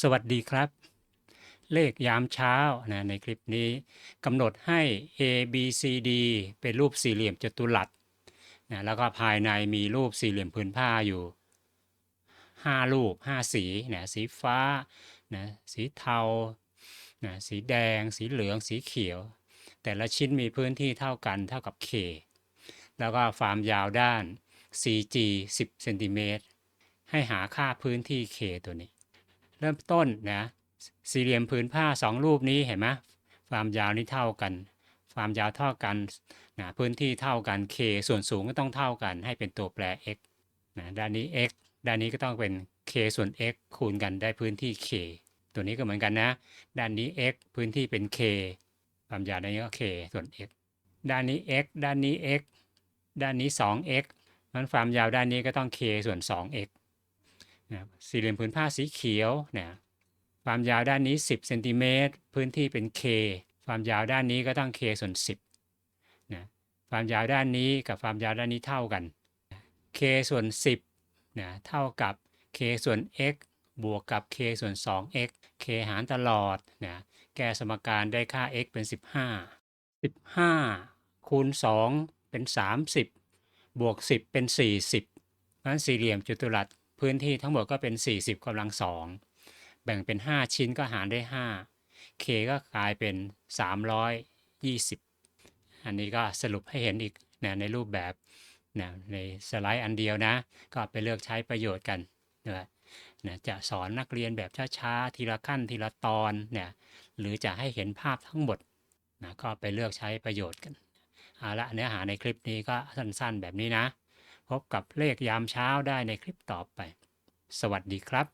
สวัสดีครับ เลขยามเช้านะในคลิปนี้กำหนดให้ A B C D เป็นรูปสี่เหลี่ยมจัตุรัสนะแล้วก็ภายในมีรูปสี่เหลี่ยมผืนผ้าอยู่ 5 รูป 5 สีนะสีฟ้านะสีเทานะสีแดง สีเหลือง สีเขียว แต่ละชิ้นมีพื้นที่เท่ากันเท่ากับ K แล้วก็ความยาวด้าน CG 10เซนติเมตรให้หาค่าพื้นที่ K ตัวนี้ เริ่มต้นนะสี่เหลี่ยมผืนผ้าสองรูปนี้เห็นไหมความยาวนี่เท่ากัน ความยาวเท่ากันนะพื้นที่เท่ากัน k ส่วนสูงก็ต้องเท่ากัน ให้เป็นตัวแปร x นะด้านนี้ x ด้านนี้ก็ต้องเป็น k ส่วน x คูณกันได้พื้นที่ k ตัวนี้ก็เหมือนกันนะ ด้านนี้ x พื้นที่เป็น k ความยาวด้านนี้ก็ k ส่วน x ด้านนี้ x ด้านนี้ x ด้านนี้ 2x นั้นความยาวด้านนี้ก็ต้อง k ส่วน 2x นะสี่เหลี่ยมผืนผ้าสีเขียวนะความยาวด้านนี้ 10เซนติเมตรพื้นที่เป็น k ความยาวด้านนี้ก็ต้อง k ส่วน 10นะความยาวด้านนี้กับความยาวด้านนี้เท่ากัน k ส่วน 10นะเท่ากับ k ส่วน x บวกกับ k ส่วน 2x k หารตลอดนะแก้สมการได้ค่า x เป็น 15 15 คูณ 2 เป็น 30 บวก 10 เป็น 40เพราะฉะนั้นสี่เหลี่ยมจัตุรัส พื้นที่ทั้งหมดก็เป็น 40กำลังสองแบ่งเป็น 5 ชิ้นก็หารได้5 k ก็กลายเป็น 320 อันนี้ก็สรุปให้เห็นอีกนะในรูปแบบนะในสไลด์อันเดียวนะ ก็ไปเลือกใช้ประโยชน์กันนะนะจะสอนนักเรียนแบบช้าๆ ทีละขั้นทีละตอนเนี่ยหรือจะให้เห็นภาพทั้งหมดนะก็ไปเลือกใช้ประโยชน์กันเอาละเนื้อหาในคลิปนี้ก็สั้นๆแบบนี้นะ พบกับเลขยามเช้าได้ในคลิปต่อไป สวัสดีครับ